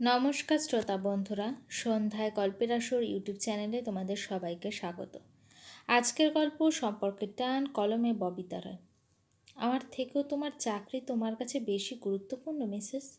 নমস্কার শ্রোতা বন্ধুরা, সন্ধ্যায় গল্পের আসর ইউটিউব চ্যানেলে তোমাদের সবাইকে স্বাগত। আজকের গল্প সম্পর্কে টান কলমে ববিতা রয়। আমার থেকেও তোমার চাকরি তোমার কাছে বেশি গুরুত্বপূর্ণ, মিসেস?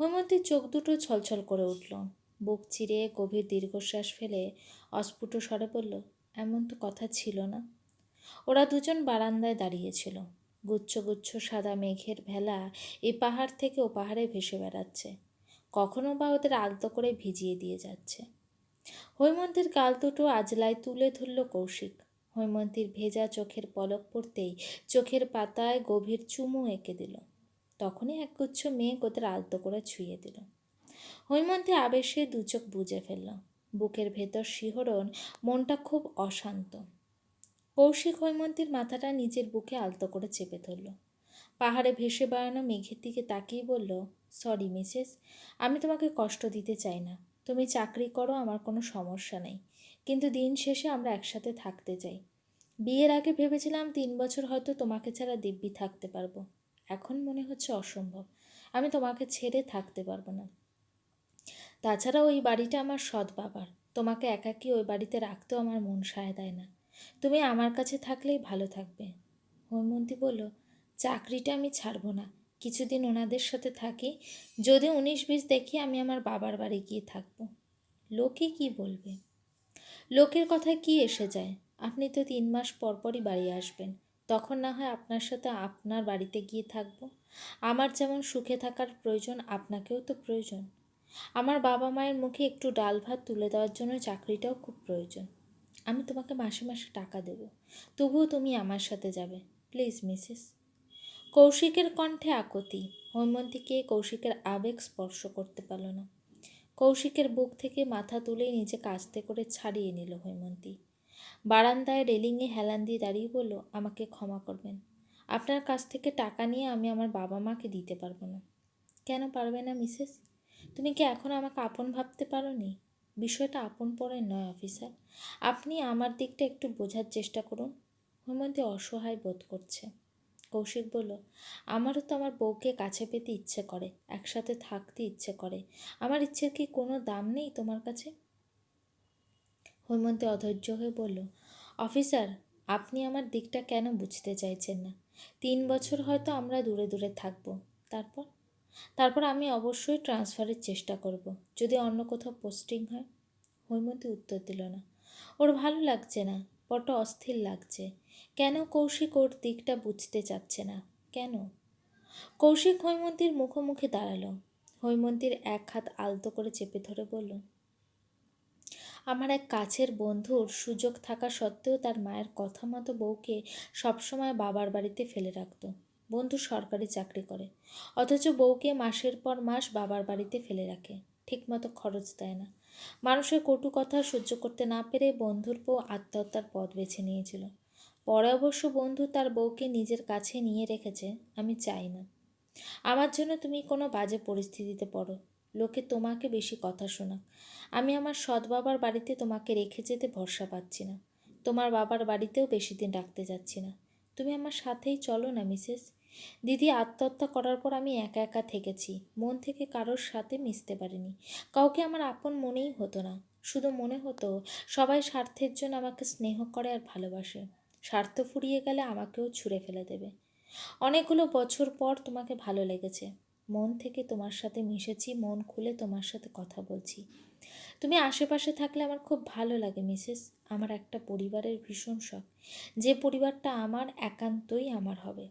হৈমন্তীর চোখ দুটো ছলছল করে উঠল। বুক চিরে গভীর দীর্ঘশ্বাস ফেলে অস্ফুট স্বরে বলল, এমন তো কথা ছিল না। ওরা দুজন বারান্দায় দাঁড়িয়েছিল। গুচ্ছ গুচ্ছ সাদা মেঘের ভেলা এই পাহাড় থেকে ও পাহাড়ে ভেসে বেড়াচ্ছে। কখনো বা ওদের আলতো করে ভিজিয়ে দিয়ে যাচ্ছে। হৈমন্তীর গাল দুটো আজলায় তুলে ধরল কৌশিক। হৈমন্তীর ভেজা চোখের পলক পড়তেই চোখের পাতায় গভীর চুমু এঁকে দিল। তখনই একগুচ্ছ মেঘ ওদের আলতো করে ছুঁয়ে দিল। হৈমন্তী আবেশে দু চোখ বুঝে ফেলল। বুকের ভেতর শিহরণ, মনটা খুব অশান্ত। কৌশিক হৈমন্তীর মাথাটা নিজের বুকে আলতো করে চেপে ধরল। পাহাড়ে ভেসে বেড়ানো মেঘের দিকে তাকিয়ে বলল সরি মিসেস আমি তোমাকে কষ্ট দিতে চাই না। তুমি চাকরি করো, আমার কোনো সমস্যা নেই। কিন্তু দিন শেষে আমরা একসাথে থাকতে চাই। বিয়ের আগে ভেবেছিলাম তিন বছর হয়তো তোমাকে ছাড়া দিব্যি থাকতে পারব। এখন মনে হচ্ছে অসম্ভব। আমি তোমাকে ছেড়ে থাকতে পারব না। তাছাড়া ওই বাড়িটা আমার সৎ বাবার। তোমাকে একাকি ওই বাড়িতে রাখতেও আমার মন সায় দেয় না। তুমি আমার কাছে থাকলেই ভালো থাকবে। হৈমন্তী বলল চাকরিটা আমি ছাড়বো না। কিছুদিন ওনাদের সাথে থাকি। যদি উনিশ বিশ দেখি আমি আমার বাবার বাড়ি গিয়ে থাকব। লোকে কি বলবে? লোকের কথায় কি এসে যায়? আপনি তো তিন মাস পরপরই বাড়ি আসবেন। তখন না হয় আপনার সাথে আপনার বাড়িতে গিয়ে থাকব। আমার যেমন সুখে থাকার প্রয়োজন, আপনাকেও তো প্রয়োজন। আমার বাবা মায়ের মুখে একটু ডাল ভাত তুলে দেওয়ার জন্য চাকরিটাও খুব প্রয়োজন। আমি তোমাকে মাসে মাসে টাকা দেব। তবুও তুমি আমার সাথে যাবে। Please, Mrs. কৌশিকের কণ্ঠে আকতি, হৈমন্তীকে কৌশিকের আবেগ স্পর্শ করতে পারল না। কৌশিকের বুক থেকে মাথা তুলে নিজে কাস্তে করে ছাড়িয়ে নিল হৈমন্তী। বারান্দায় রেলিংয়ে হেলান দিয়ে দাঁড়িয়ে বলল, আমাকে ক্ষমা করবেন। আপনার কাছ থেকে টাকা নিয়ে আমি আমার বাবা মাকে দিতে পারব না। কেন পারবে না, মিসেস? তুমি কি এখন আমাকে আপন ভাবতে পারো নি বিষয়টা আপন পরে নয়, অফিসার। আপনি আমার দিকটা একটু বোঝার চেষ্টা করুন। হৈমন্তী অসহায় বোধ করছে। কৌশিক বলল, আমারও তো আমার বউকে কাছে পেতে ইচ্ছে করে, একসাথে থাকতে ইচ্ছে করে। আমার ইচ্ছের কি কোনো দাম নেই তোমার কাছে? হৈমন্তী অধৈর্য হয়ে বলল, অফিসার, আপনি আমার দিকটা কেন বুঝতে চাইছেন না? তিন বছর হয়তো আমরা দূরে দূরে থাকব। তারপর? তারপর আমি অবশ্যই ট্রান্সফারের চেষ্টা করব, যদি অন্য কোথাও পোস্টিং হয়। হৈমন্তী উত্তর দিল না, ওর ভালো লাগছে না, বড্ড অস্থির লাগছে। কেন কৌশিক ওর দিকটা বুঝতে চাচ্ছে না? কেন? কৌশিক হৈমন্তীর মুখোমুখি দাঁড়াল। হৈমন্তীর এক হাত আলতো করে চেপে ধরে বলল, আমার এক কাছের বন্ধুর সুযোগ থাকা সত্ত্বেও তার মায়ের কথা মতো বউকে সবসময় বাবার বাড়িতে ফেলে রাখত। বন্ধু সরকারি চাকরি করে, অথচ বউকে মাসের পর মাস বাবার বাড়িতে ফেলে রাখে, ঠিকমতো খরচ দেয় না। মানুষের কটু কথা সহ্য করতে না পেরে বন্ধুর বউ আত্মহত্যার পথ বেছে নিয়েছিল। পরে অবশ্য বন্ধু তার বউকে নিজের কাছে নিয়ে রেখেছে, আমি চাই না। আমার জন্য তুমি কোনো বাজে পরিস্থিতিতে পড়ো। লোকে তোমাকে বেশি কথা শোনা আমি আমার সৎ বাবার বাড়িতে তোমাকে রেখে যেতে ভরসা পাচ্ছি না। তোমার বাবার বাড়িতেও বেশি দিন রাখতে যাচ্ছি না। তুমি আমার সাথেই চলো না, মিসেস। দিদি আত্মহত্যা করার পর আমি একা একা থেকেছি। মন থেকে কারোর সাথে মিশতে পারিনি। কাউকে আমার আপন মনেই হতো না। শুধু মনে হতো, সবাই স্বার্থের জন্য আমাকে স্নেহ করে আর ভালোবাসে। স্বার্থ ফুরিয়ে গেলে আমাকেও ছুঁড়ে ফেলে দেবে। অনেকগুলো বছর পর তোমাকে ভালো লেগেছে। মন থেকে তোমার সাথে মিশেছি, মন খুলে তোমার সাথে কথা বলছি। তুমি আশেপাশে থাকলে আমার খুব ভালো লাগে, মিসেস। আমার একটা পরিবারের ভীষণ শখ। যে পরিবারটা আমার, একান্তই আমার হবে।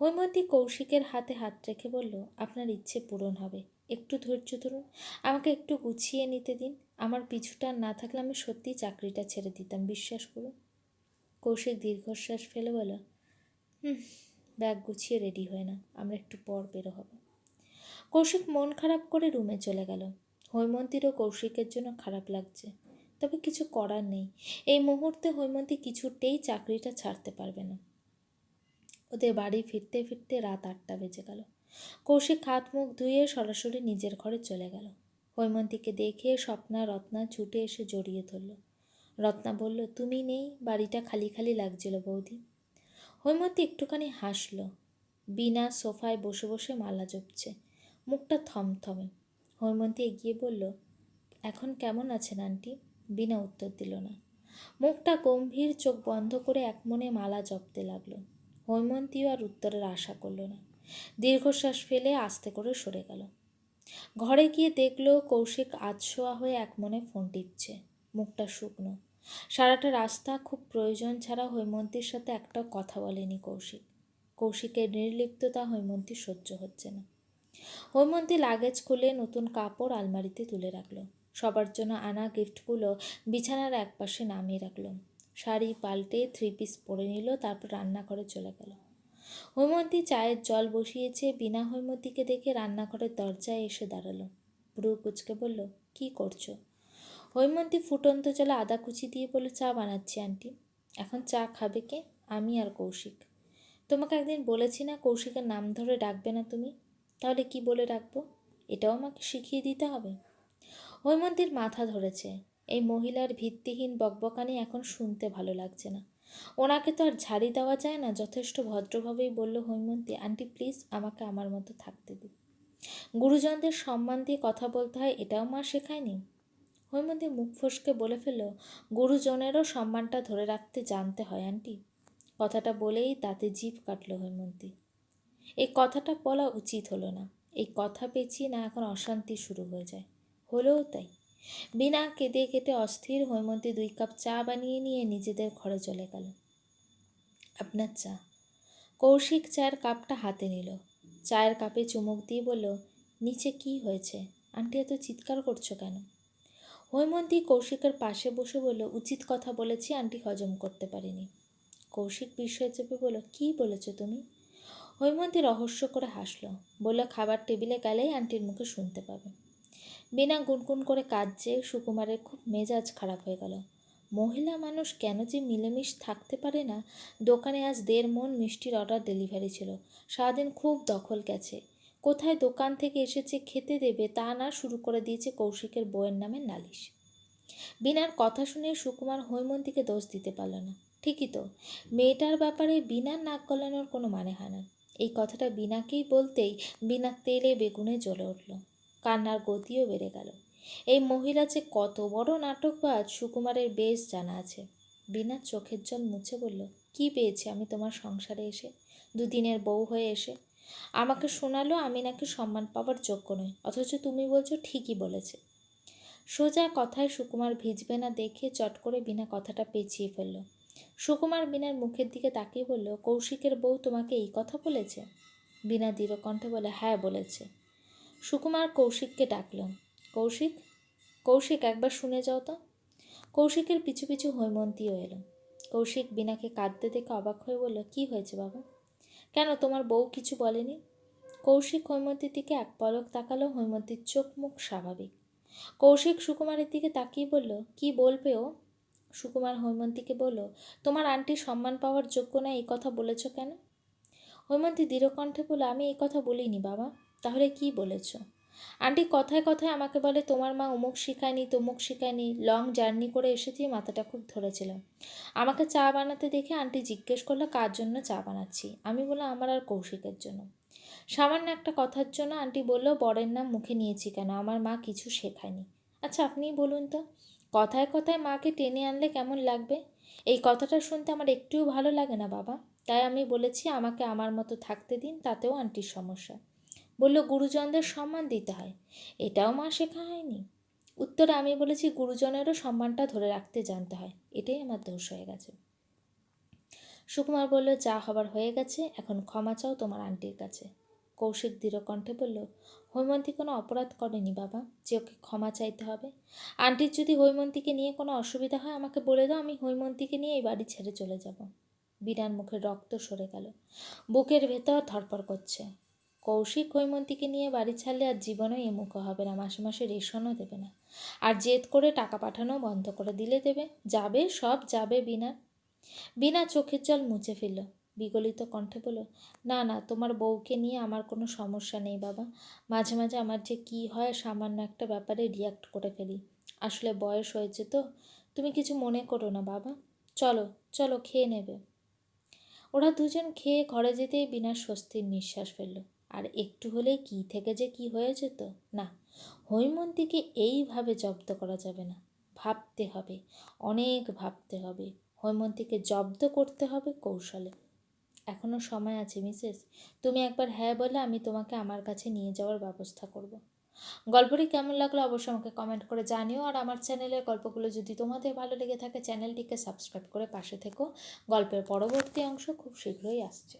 হৈমন্তী কৌশিকের হাতে হাত রেখে বলল, আপনার ইচ্ছে পূরণ হবে। একটু ধৈর্য ধরুন। আমাকে একটু গুছিয়ে নিতে দিন। আমার পিছুটা না থাকলে আমি সত্যিই চাকরিটা ছেড়ে দিতাম, বিশ্বাস করুন। কৌশিক দীর্ঘশ্বাস ফেলে বলো হুম, ব্যাগ গুছিয়ে রেডি হয় না, আমরা একটু পর বেরো হব। কৌশিক মন খারাপ করে রুমে চলে গেল। হৈমন্তীরও কৌশিকের জন্য খারাপ লাগছে, তবে কিছু করার নেই। এই মুহূর্তে হৈমন্তী কিছুতেই চাকরিটা ছাড়তে পারবে না। ওদের বাড়ি ফিরতে ফিরতে রাত আটটা বেজে গেল। কৌশিক হাত মুখ ধুয়ে সরাসরি নিজের ঘরে চলে গেল। হৈমন্তীকে দেখে স্বপ্না রত্না ছুটে এসে জড়িয়ে ধরল। রত্না বলল, তুমি নেই, বাড়িটা খালি খালি লাগছিল বৌদি। হৈমন্তী একটুখানি হাসল, বিনা সোফায় বসে বসে মালা জপছে, মুখটা থমথমে। হৈমন্তী এগিয়ে বলল, এখন কেমন আছেন আন্টি? বিনা উত্তর দিল না। মুখটা গম্ভীর, চোখ বন্ধ করে এক মনে মালা জপতে লাগল। হৈমন্তীও আর উত্তরের আশা করল না। দীর্ঘশ্বাস ফেলে আস্তে করে সরে গেল। ঘরে গিয়ে দেখল, কৌশিক আধশোয়া হয়ে এক মনে ফোন টিপছে। মুখটা শুকনো। সারাটা রাস্তা খুব প্রয়োজন ছাড়া হৈমন্তীর সাথে একটা কথা বলেনি কৌশিক। কৌশিকের নির্লিপ্ততা হৈমন্তী সহ্য হচ্ছে না। হৈমন্তী লাগেজ খুলে নতুন কাপড় আলমারিতে তুলে রাখল। সবার জন্য আনা গিফটগুলো বিছানার একপাশে নামিয়ে রাখল। শাড়ি পাল্টে থ্রি পিস পরে নিল, তারপর রান্নাঘরে চলে গেল। হৈমন্তী চায়ের জল বসিয়েছে, বিনা হৈমন্তীকে দেখে রান্নাঘরের দরজায় এসে দাঁড়াল। ভ্রু কুচকে বলল, কি করছ? হৈমন্তী ফুটন্ত জলে আদা কুচি দিয়ে বলে, চা বানাচ্ছি, আন্টি। এখন চা খাবে কে? আমি আর কৌশিক। তোমাকে একদিন বলেছি না কৌশিকের নাম ধরে ডাকবে না তুমি? তাহলে কি বলে ডাকবো? এটাও আমাকে শিখিয়ে দিতে হবে? হৈমন্তীর মাথা ধরেছে। এই মহিলার ভিত্তিহীন বকবকানি এখন শুনতে ভালো লাগছে না। ওনাকে তো আর ঝাড়ি দেওয়া যায় না, যথেষ্ট ভদ্রভাবেই বলল হৈমন্তী, আন্টি, প্লিজ আমাকে আমার মতো থাকতে দিন। গুরুজনদের সম্মান দিয়ে কথা বলতে হয়, এটাও মা শেখায়নি? হৈমন্তী মুখ ফসকে বলে ফেলল, গুরুজনেরও সম্মানটা ধরে রাখতে জানতে হয়, আন্টি। কথাটা বলেই তাতে জিভ কাটল হৈমন্তী এই কথাটা বলা উচিত হলো না। এই কথা পেঁচিয়ে না এখন অশান্তি শুরু হয়ে যায়। হলেও তাই। বিনা কেঁদে কেটে অস্থির হৈমন্তী দুই কাপ চা বানিয়ে নিয়ে নিজেদের ঘরে চলে গেল। আপনার চা। কৌশিক চায়ের কাপটা হাতে নিল। চায়ের কাপে চুমুক দিয়ে বলল, নিচে কি হয়েছে? আন্টি এত চিৎকার করছ কেন? হৈমন্তী কৌশিকের পাশে বসে বলল, উচিত কথা বলেছি, আন্টি হজম করতে পারিনি। কৌশিক বিস্ময় চেপে বলল, কী বলেছ তুমি? হৈমন্তী রহস্য করে হাসলো, বলল, খাবার টেবিলে গেলেই আন্টির মুখে শুনতে পাবে। বিনা গুনগুন করে কাঁদছে, সুকুমারের খুব মেজাজ খারাপ হয়ে গেল। মহিলা মানুষ কেন যে মিলেমিশ থাকতে পারে না, দোকানে আজ দেড় মন মিষ্টির অর্ডার ডেলিভারি ছিল। সারাদিন খুব দখল গেছে। কোথায় দোকান থেকে এসেছে খেতে দেবে তা না শুরু করে দিয়েছে কৌশিকের বইয়ের নামে নালিশ। বিনার কথা শুনে সুকুমার হৈমন্তীকে দোষ দিতে পারল না। ঠিকই তো, মেয়েটার ব্যাপারে বিনার নাক গলানোর কোনো মানে হয় না। এই কথাটা বিনাকেই বলতেই বিনা তেলে বেগুনে জ্বলে উঠল। কান্নার গতিও বেড়ে গেল। এই মহিলা যে কত বড় নাটকবাজ, সুকুমারের বেশ জানা আছে। বিনা চোখের জল মুছে বলল, কি পেয়েছি আমি তোমার সংসারে এসে? দুদিনের বউ হয়ে এসে আমাকে শোনালো আমি নাকি সম্মান পাওয়ার যোগ্য নই, অথচ তুমি বলছো ঠিকই বলেছে। সোজা কথায় সুকুমার ভিজবে না দেখে চট করে বিনা কথাটা পেঁচিয়ে ফেলল। সুকুমার বিনার মুখের দিকে তাকিয়ে বলল, কৌশিকের বউ তোমাকে এই কথা বলেছে? বিনা দৃঢ় কণ্ঠে বলে হ্যাঁ বলেছে। সুকুমার কৌশিককে ডাকল, কৌশিক কৌশিক একবার শুনে যাও তো। কৌশিকের পিছু পিছু হৈমন্তীও এলো। কৌশিক বিনাকে কাঁদতে দেখে অবাক হয়ে বলল, কি হয়েছে বাবা? কেন তোমার বউ কিছু বলেনি? কৌশিক হৈমন্তীর দিকে এক পলক তাকালো, হৈমন্তীর চোখ মুখ স্বাভাবিক। কৌশিক সুকুমারের দিকে তাকিয়ে বলল, কি বলবে ও? সুকুমার হৈমন্তীকে বলল, তোমার আন্টি সম্মান পাওয়ার যোগ্য না, এই কথা বলেছ কেন? হৈমন্তী দৃঢ়কণ্ঠে বলে আমি এই কথা বলিনি বাবা, তাহলে কি বলেছ? আন্টি কথায় কথায় আমাকে বলে, তোমার মা অমুক শিখায়নি, তমুক শিখায়নি লং জার্নি করে এসেছি, মাথাটা খুব ধরেছিল। আমাকে চা বানাতে দেখে আন্টি জিজ্ঞেস করল, কার জন্য চা বানাচ্ছি? আমি বললাম, আমার আর কৌশিকের জন্য। সামান্য একটা কথার জন্য আন্টি বলল, বরের নাম মুখে নিয়েছি কেন? আমার মা কিছু শেখায়নি। আচ্ছা আপনিই বলুন তো, কথায় কথায় মাকে টেনে আনলে কেমন লাগবে? এই কথাটা শুনতে আমার একটুও ভালো লাগে না, বাবা। তাই আমি বলেছি, আমাকে আমার মতো থাকতে দিন, তাতেও আন্টির সমস্যা। বলল, গুরুজনদের সম্মান দিতে হয়। এটাও মা শেখা হয়নি। উত্তরে আমি বলেছি, গুরুজনেরও সম্মানটা ধরে রাখতে জানতে হয়। এটাই আমার দোষ হয়ে গেছে। সুকুমার বলল, যা হবার হয়ে গেছে, এখন ক্ষমা চাও তোমার আন্টির কাছে। কৌশিক দৃঢ় কণ্ঠে বলল, হৈমন্তী কোনো অপরাধ করেনি বাবা, যে ওকে ক্ষমা চাইতে হবে। আন্টির যদি হৈমন্তীকে নিয়ে কোনো অসুবিধা হয়, আমাকে বলে দাও, আমি হৈমন্তীকে নিয়ে এই বাড়ি ছেড়ে চলে যাব। বিরান মুখের রক্ত সরে গেল। বুকের ভেতর ধরপড় করছে। কৌশিক হৈমন্তীকে নিয়ে বাড়ি ছাড়লে আর জীবনেও এমুখ হবে না, মাসে মাসে রেশনও দেবে না। আর জেদ করে টাকা পাঠানো বন্ধ করে দিলে দেবে। যাবে, সব যাবে বিনা। বিনা চোখের জল মুছে ফেলল। বিগলিত কণ্ঠে বলো না না, তোমার বউকে নিয়ে আমার কোনো সমস্যা নেই বাবা। মাঝে মাঝে আমার যে কী হয় সামান্য একটা ব্যাপারে রিয়াক্ট করে ফেলি। আসলে বয়স হয়েছে তো, তুমি কিছু মনে করো না বাবা। চলো চলো, খেয়ে নেবে। ওরা দুজন খেয়ে ঘরে যেতেই বিনা স্বস্তির নিঃশ্বাস ফেলল। আর একটু হলে কী থেকে যে কি হয়ে যেত না, হৈমন্তীকে এইভাবে জব্দ করা যাবে না। ভাবতে হবে, অনেক ভাবতে হবে। হৈমন্তীকে জব্দ করতে হবে কৌশলে। এখনও সময় আছে, মিসেস। তুমি একবার হ্যাঁ বলে আমি তোমাকে আমার কাছে নিয়ে যাওয়ার ব্যবস্থা করব। গল্পটি কেমন লাগল অবশ্যই আমাকে কমেন্ট করে জানিও। আর আমার চ্যানেলের গল্পগুলো যদি তোমাদের ভালো লেগে থাকে, চ্যানেলটিকে সাবস্ক্রাইব করে পাশে থেকো। গল্পের পরবর্তী অংশ খুব শীঘ্রই আসছে।